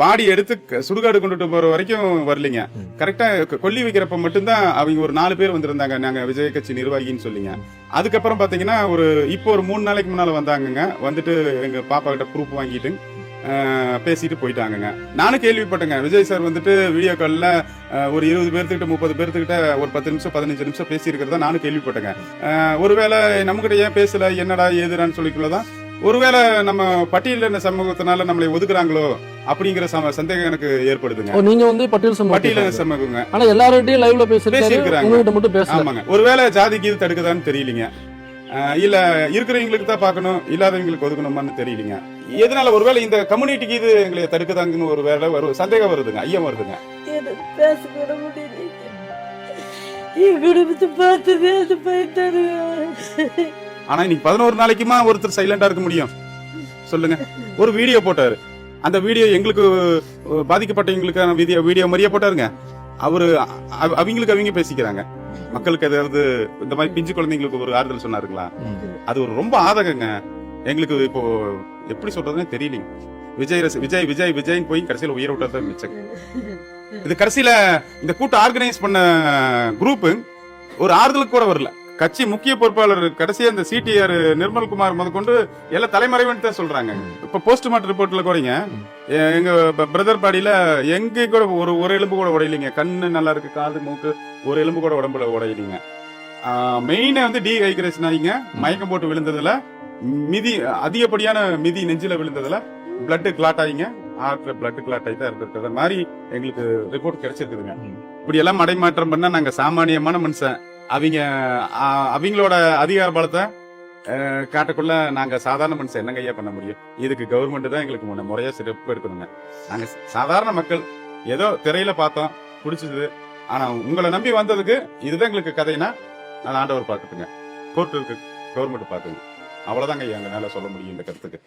பாடி எடுத்து சுடுகாடு கொண்டுட்டு போற வரைக்கும் வரலைங்க. கரெக்டா கொல்லி வைக்கிறப்ப மட்டும்தான் அவங்க ஒரு நாலு பேர் வந்திருந்தாங்க. நாங்க விஜய் கட்சி நிர்வாகின்னு சொல்லிங்க. அதுக்கப்புறம் பாத்தீங்கன்னா ஒரு இப்போ ஒரு மூணு நாளைக்கு முன்னால வந்தாங்கங்க. வந்துட்டு எங்க பாப்பா கிட்ட ப்ரூஃப் வாங்கிட்டு பேசிட்டு போயிட்டாங்கங்க. நானும் கேள்விப்பட்டேங்க. விஜய் சார் வந்துட்டு வீடியோ கால்ல ஒரு இருபது பேர்த்துக்கிட்ட முப்பது பேர்த்துக்கிட்ட ஒரு பத்து நிமிஷம் பதினஞ்சு நிமிஷம் பேசி இருக்கிறதா நானும் கேள்விப்பட்டேங்க. ஒருவேளை நம்மகிட்ட ஏன் பேசல? என்னடா ஏதுடான்னு சொல்லிக்குள்ளதான் ஒருவேளை நம்ம பட்டியலின சமூகத்தினால நம்மளை ஒதுக்குறாங்களோ அப்படிங்கிற சம- சந்தேகம் எனக்கு ஏற்படுதுங்க. நீங்க வந்து பட்டியல் சமூகம் பட்டியலின சமூகங்க? ஆனா எல்லார்கிட்டயும் லைவ்ல பேசியிருக்கிறாங்க. உங்ககிட்ட மட்டும் பேசல. ஆமாங்க. ஒருவேளை ஜாதிக்கு இது தடுக்குதான்னு தெரியலீங்க. இல்ல இருக்கிறவங்களுக்கு தான் பார்க்கணும் இல்லாதவங்களுக்கு ஒதுக்கணுமான்னு தெரியலீங்க. எதனால ஒருவேளை இந்த கம்யூனிட்டிக்கு இது எங்களை தடுக்குதாங்கன்னு ஒரு வேலை வரும் சந்தேகம் வருதுங்க ஐயம் வருதுங்க? பேச என் குடும்பத்தை பார்த்து பேச போயிட்டாரு ஆனா இன்னைக்கு பதினோரு நாளைக்குமா ஒருத்தர் சைலண்டா இருக்க முடியும்? சொல்லுங்க. ஒரு வீடியோ போட்டாரு. அந்த வீடியோ எங்களுக்கு பாதிக்கப்பட்டவங்களுக்கான வீடியோ வீடியோ மாதிரியே போட்டாருங்க. அவரு அவங்களுக்கு அவங்க பேசிக்கிறாங்க. மக்களுக்கு ஏதாவது இந்த மாதிரி பிஞ்சு குழந்தைங்களுக்கு ஒரு ஆறுதல் சொன்னாருங்களா? அது ஒரு ரொம்ப ஆதகங்க. எங்களுக்கு இப்போ எப்படி சொல்றதுன்னு தெரியலீங்க. விஜய் ரசி- விஜய் விஜய் விஜய்னு போய் கடைசியில் உயிரை விட்டது மிச்சம். இது கடைசியில இந்த கூட்டம் ஆர்கனைஸ் பண்ண குரூப் ஒரு ஆறுதலுக்கு கூட வரல. கட்சி முக்கிய பொறுப்பாளர் கடைசியா இந்த சிடிஆர் நிர்மல்குமார் முதற்கொண்டு எல்லாம் தலைமறைவன் தான் சொல்றாங்க. இப்ப போஸ்ட்மார்ட்டம் ரிப்போர்ட்ல கூடங்க எங்க பிரதர் பாடியில எங்க கூட ஒரு ஒரு எலும்பு கூட உடையலைங்க. கண்ணு நல்லா இருக்கு காது மூக்கு ஒரு எலும்பு கூட உடம்புல உடையலைங்க. மெயினா வந்து டீஹைட்ரேஷன் ஆகிங்க மயக்கம் போட்டு விழுந்ததுல மிதி அதிகப்படியான மிதி நெஞ்சில விழுந்ததுல பிளட் கிளாட் ஆகிங்க ஹார்ட்ல பிளட் கிளாட் ஆகி தான் இருக்கிறது மாதிரி எங்களுக்கு ரிப்போர்ட் கிடைச்சிருக்குதுங்க. இப்படி எல்லாம் மடைமாற்றம் பண்ணா நாங்க சாமானியமான மனுஷன். அவங்க அவங்களோட அதிகார பலத்தை காட்டக்குள்ள நாங்க சாதாரண மனுஷன் என்னங்க ஐயா பண்ண முடியும்? இதுக்கு கவர்மெண்ட் தான் எங்களுக்கு முன்ன முறையா சிறப்பு எடுக்கணுங்க. நாங்க சாதாரண மக்கள். ஏதோ திரையில பார்த்தோம் பிடிச்சது. ஆனா உங்களை நம்பி வந்ததுக்கு இதுதான் எங்களுக்கு கதைனா நான் ஆண்டவர் பார்க்கட்டுங்க கோர்ட் இருக்கு கவர்மெண்ட் பார்த்துங்க. அவ்வளவுதாங்க ஐயா எங்களால சொல்ல முடியும் இந்த கருத்துக்கு.